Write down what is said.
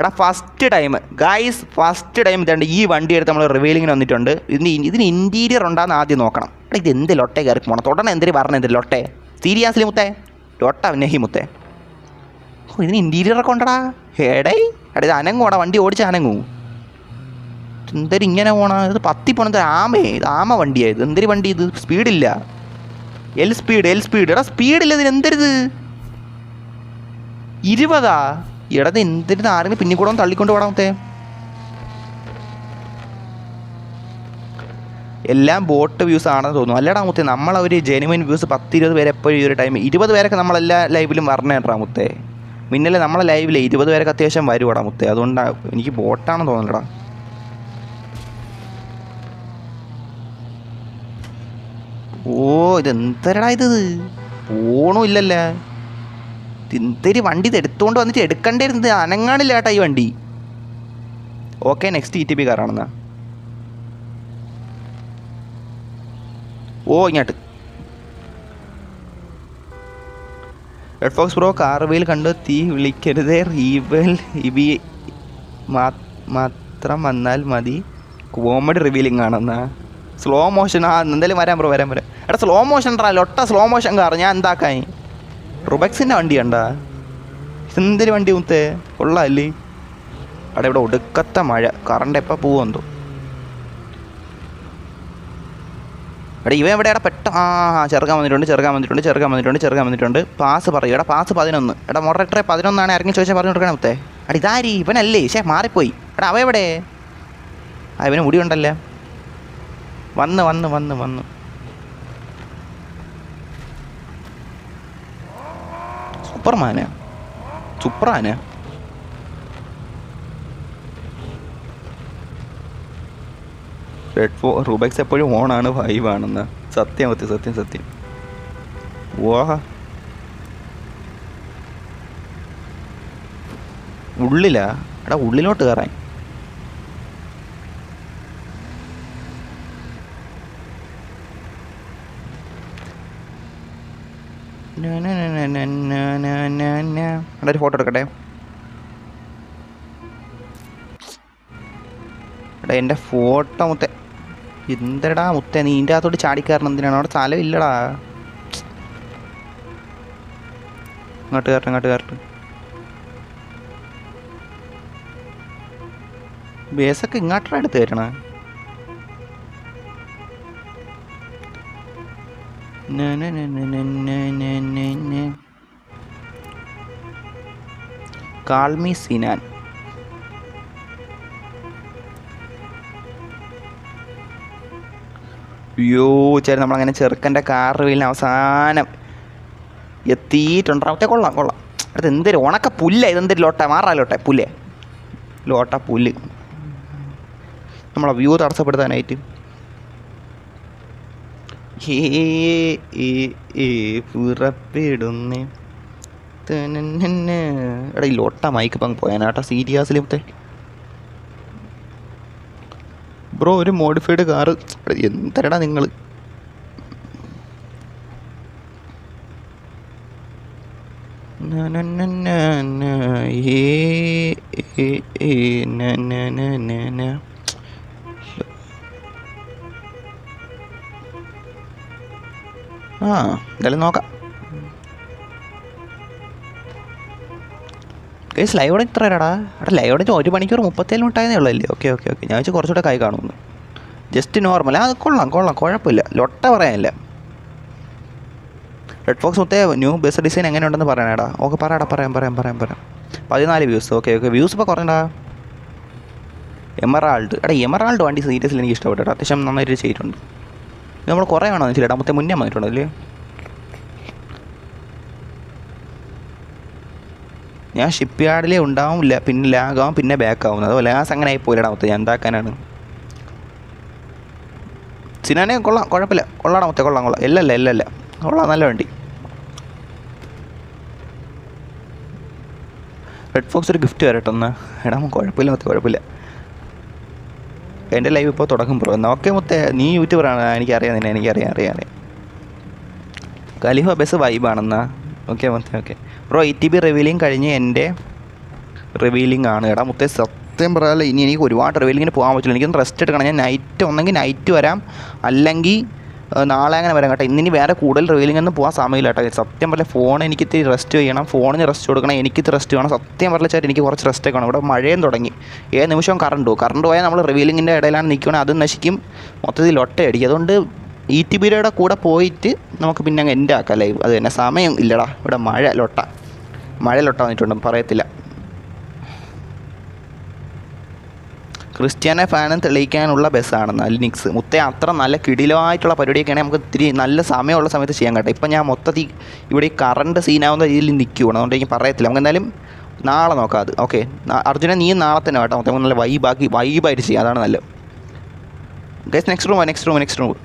എടാ first time guys first time ഇതുണ്ട് ഈ വണ്ടി എടുത്ത് നമ്മൾ റിവീലിങ്ങിന് വന്നിട്ടുണ്ട്. ഇതിന് ഇതിന് ഇന്റീരിയർ ഉണ്ടാകുന്ന ആദ്യം നോക്കണം. എടാ ഇത് എന്ത് ലൊട്ടെ കയറി പോകണം തുടർന്ന് തൊടനെ പറഞ്ഞ പറഞ്ഞത് ലൊട്ടെ? സീരിയസ്ലി മുത്തേ? ലൊട്ട നെഹി മുത്തേ. ഓ ഇതിന് ഇന്റീരിയറൊക്കെ ഉണ്ടടാ. ഹേടൈ എടാ ഇത് അനങ്ങൂടാ വണ്ടി ഓടിച്ച് അനങ്ങൂ. എന്തൊരു ഇങ്ങനെ പോണ ഇത് പത്തി പോണത് ആമേ ഇത് ആമ വണ്ടിയാണ് ഇത്. എന്തൊരു വണ്ടി ഇത്? സ്പീഡില്ല എൽ സ്പീഡ് എൽ സ്പീഡ് എടാ സ്പീഡില്ല ഇതിന് എന്തരുത്? ഇരുപതാ? എടാ ഇത് എന്തിന് ആരെങ്കിലും പിന്നെ കൂടെ ഒന്ന് തള്ളിക്കൊണ്ട് പോടാമത്തെ എല്ലാം ബോട്ട് വ്യൂസ് ആണെന്ന് തോന്നുന്നു. അല്ലടാ മുത്തേ നമ്മളവർ ജെനുവിൻ വ്യൂസ് പത്ത് ഇരുപത് പേര് എപ്പോഴും ഈ ഒരു ടൈം ഇരുപത് പേരൊക്കെ നമ്മളെല്ലാ ലൈവിലും വരണേട്ടാ മുത്തേ. മിന്നലെ നമ്മളെ ലൈവിലെ ഇരുപത് പേരൊക്കെ അത്യാവശ്യം വരുവാടാ മുത്തേ. അതുകൊണ്ടാണ് എനിക്ക് ബോട്ടാണെന്ന് തോന്നുന്നില്ലടാ ഓ ഇതെന്തരടാ ഇത്? പോണും ഇല്ലല്ലേ? എന്തൊരു വണ്ടി ഇത് എടുത്തുകൊണ്ട് വന്നിട്ട് എടുക്കണ്ടിരുന്നത് അനങ്ങാണില്ല ഏട്ടാ ഈ വണ്ടി. Okay next E T P കാറാണെന്നാ. ഓ ഇങ്ങോട്ട്. റെഡ് ഫോക്സ് ബ്രോ കാർവേൽ കണ്ട് തീ വിളിക്കരുതേ റീവൽ മാ- മാത്രം വന്നാൽ മതി. കോമഡി റിവീലിംഗ് ആണെന്നാ. സ്ലോ മോഷൻ ആ എന്തായാലും വരാൻ ബ്രോ വരാൻ വരാം. എടാ സ്ലോ മോഷൻ ട്രാ ലൊട്ട സ്ലോ മോഷൻ കാർ ഞാൻ എന്താക്കാൻ റുബക്സിന്റെ വണ്ടി കണ്ടാ? എന്തൊരു വണ്ടി മുത്തേ? കൊള്ളാല്ലേ? അവിടെ ഇവിടെ ഒടുക്കത്തെ മഴ. കറണ്ട് എപ്പോൾ പോവെന്തോ എടാ ഇവൻ എവിടെയാടാ പെട്ട ആ ആ, ചെറുക്കാൻ വന്നിട്ടുണ്ട് ചെറുക്കാൻ വന്നിട്ടുണ്ട് ചെറുക്കാൻ വന്നിട്ടുണ്ട് ചെറുക്കാൻ വന്നിട്ടുണ്ട്. പാസ് പറയൂ. എടാ പാസ് പതിനൊന്ന്. എടാ മോഡറേറ്ററെ പതിനൊന്നാണ് ഇറങ്ങി ചോദിച്ചാൽ പറഞ്ഞു കൊടുക്കണം മുത്തേ. എടാ ഇതാരി? ഇവനല്ലേ. ശേ മാറിപ്പോയി. എടാ അവ എവിടെ? ആ ഇവന് മുടിയുണ്ടല്ലേ വന്ന് വന്ന് വന്ന് വന്ന്. സൂപ്പർമാന് സൂപ്പറാന് റെഡ് ഫോ റൂബക്സ് എപ്പോഴും ഓണാണ് വൈവാണെന്ന് സത്യം സത്യം സത്യം സത്യം. വാ ഉള്ളിലാ? എടാ ഉള്ളിലോട്ട് കയറാൻ എടാ ഒരു ഫോട്ടോ എടുക്കട്ടെ എടാ എന്റെ ഫോട്ടോ മുത്ത എന്തടാ മുത്ത നീ അകത്തോട്ട് ചാടിക്കയറണം എന്തിനാണ് അവിടെ സ്ഥലം ഇല്ലടാ ഇങ്ങോട്ട് കയറട്ടെ ഇങ്ങോട്ട് കയറട്ടെ ബേസൊക്കെ ഇങ്ങോട്ടാണ് എടുത്ത് കയറ്റണേ കാൾമി സിനാൻ അയ്യോ ചേട്ടൻ നമ്മളങ്ങനെ ചെറുക്കന്റെ കാർ വീലിന് അവസാനം എത്തിയിട്ടുണ്ടാവട്ടെ കൊള്ളാം കൊള്ളാം. അടുത്ത് എന്തൊരു ഉണക്ക പുല്ല. ഇതെന്തൊരു ലോട്ട? മാറാ ലോട്ടെ പുല്ലേ. ലോട്ട പുല്ല്. നമ്മളെ വ്യൂ തടസ്സപ്പെടുത്താനായിട്ട്. പുറപ്പെടുന്നേ. എടാ ഈ ലോട്ട മൈക്ക് പങ്ക് പോയാനാട്ടാ സീരിയസ്ലി ബ്രോ ഒരു മോഡിഫൈഡ് കാറ്. എന്തരടാ നിങ്ങൾ ആ എന്തായാലും നോക്കാം. കേസ് ലൈവോടെ ഇത്ര എടാ ലൈവ് ലൈവോടെ ഒരു മണിക്കൂർ മുപ്പത്തേഴ് മിനിറ്റായതേ ഉള്ളല്ലേ ഓക്കെ ഓക്കെ ഓക്കെ. ഞാൻ വെച്ചാൽ കുറച്ചുകൂടെ കൈ കാണുമെന്ന്. ജസ്റ്റ് നോർമൽ ആ കൊള്ളാം കൊള്ളാം. കുഴപ്പമില്ല. ലൊട്ട പറയാനില്ല. റെഡ് ഫോക്സ് മൊത്തേ ന്യൂ ബസ് ഡിസൈൻ എങ്ങനെയുണ്ടെന്ന് പറയണേടാ. ഓക്കെ പറയാടാ പറയാം പറയാം പറയാം പറയാം. പതിനാല് വ്യൂസ് ഓക്കെ ഓക്കെ. വ്യൂസ് ഇപ്പോൾ കുറഞ്ഞടാ. എമറാൾഡ് എടാ എമറാൾഡ് വണ്ടി സീരിയസിൽ എനിക്ക് ഇഷ്ടപ്പെട്ടു. അത്യാവശ്യം നന്നായിട്ട് ചെയ്തിട്ടുണ്ട്. നമ്മൾ കുറേ വേണം വെച്ചില്ല രണ്ടാമത്തെ മുന്നേ വന്നിട്ടുണ്ടല്ലേ ഞാൻ ഷിപ്പ് യാർഡിലേ ഉണ്ടാവില്ല. പിന്നെ ലാഗാവും പിന്നെ ബാക്ക് ആവും. അതുപോലെ ലാസ് അങ്ങനെ ആയി പോയില്ല മൊത്തം. ഞാൻ എന്താക്കാനാണ്? സിനാനെ കൊള്ളാം. കുഴപ്പമില്ല. കൊള്ളാം മൊത്തം. കൊള്ളാം കൊള്ളാം. ഇല്ലല്ല ഇല്ലല്ല കൊള്ളാം നല്ല വണ്ടി. റെഡ് ഫോക്സ് ഒരു ഗിഫ്റ്റ് വരട്ടെ ഒന്ന് എടാ കുഴപ്പമില്ല മൊത്തം കുഴപ്പമില്ല. എന്റെ ലൈവ് ഇപ്പോൾ തുടങ്ങും ബ്രോ. ഓക്കെ മുത്തേ നീ യൂട്യൂബറാണ് എനിക്കറിയാം നിന്നെ എനിക്കറിയാം അറിയാം. അറിയാം കലിഹ ബസ് വൈബാണെന്നാ ഓക്കെ മുത്തേ okay. Bro E T B revealing കഴിഞ്ഞ് എന്റെ റിവീലിംഗ് ആണ്. എടാ മുത്തേ സത്യം പറയാമല്ലോ ഇനി എനിക്ക് ഒരുപാട് റിവീലിങ്ങിന് പോകാൻ പറ്റില്ല. എനിക്കൊന്ന് റെസ്റ്റ് എടുക്കണം. ഞാൻ നൈറ്റ് ഒന്നെങ്കിൽ നൈറ്റ് വരാം. അല്ലെങ്കിൽ നാളെ അങ്ങനെ വരാം കേട്ടോ. ഇന്നിനി വേറെ കൂടുതൽ റിവീലിംഗ് ഒന്നും പോകാൻ സമയമില്ല കേട്ടോ. സത്യം പറഞ്ഞാൽ ഫോൺ എനിക്ക് ഇത്തിരി റെസ്റ്റ് ചെയ്യണം. ഫോണിന് റെസ്റ്റ് കൊടുക്കണം. എനിക്ക് റെസ്റ്റ് വേണം. സത്യം പറഞ്ഞാൽ ചേട്ടാ എനിക്ക് കുറച്ച് റെസ്റ്റ് വേണം. ഇവിടെ മഴയും തുടങ്ങി. ഏത് നിമിഷവും കറണ്ട് പോകും കറണ്ട് പോയാൽ നമ്മൾ റിവീലിങ്ങിന്റെ ഇടയിലാണ് നിൽക്കുകയാണെങ്കിൽ അതും നശിക്കും. മൊത്തത്തിൽ ഒട്ടയടിക്കും. അതുകൊണ്ട് ഇ ടി ബിയുടെ കൂടെ പോയിട്ട് നമുക്ക് പിന്നെ അങ്ങ് എന്റെ ആക്കാം ലൈവ് അത് തന്നെ. സമയം ഇല്ലടാ. ഇവിടെ മഴ ലൊട്ട. മഴ ലൊട്ട വന്നിട്ടുണ്ട്. പറയത്തില്ല. ക്രിസ്ത്യാനെ ഫാനും തെളിയിക്കാനുള്ള ബസ്സാണ് ലിനിക്സ്. മുത്തേ അത്ര നല്ല കിടിലമായിട്ടുള്ള പരിപാടിയൊക്കെയാണെങ്കിൽ നമുക്ക് ഇത്തിരി നല്ല സമയമുള്ള സമയത്ത് ചെയ്യാൻ കേട്ടോ. ഇപ്പം ഞാൻ മൊത്തത്തിൽ ഇവിടെ ഈ കറണ്ട് സീനാവുന്ന രീതിയിൽ നിൽക്കുകയാണ് അതുകൊണ്ട് എനിക്ക് പറയത്തില്ല. നമുക്ക് എന്തായാലും നാളെ നോക്കാം അത്. ഓക്കെ അർജുന നീ നാളെ തന്നെ കേട്ടോ. മൊത്തം നല്ല വൈബാക്കി വൈബായിട്ട് ചെയ്യാം. അതാണ് നല്ലത്. Guys next room next room next room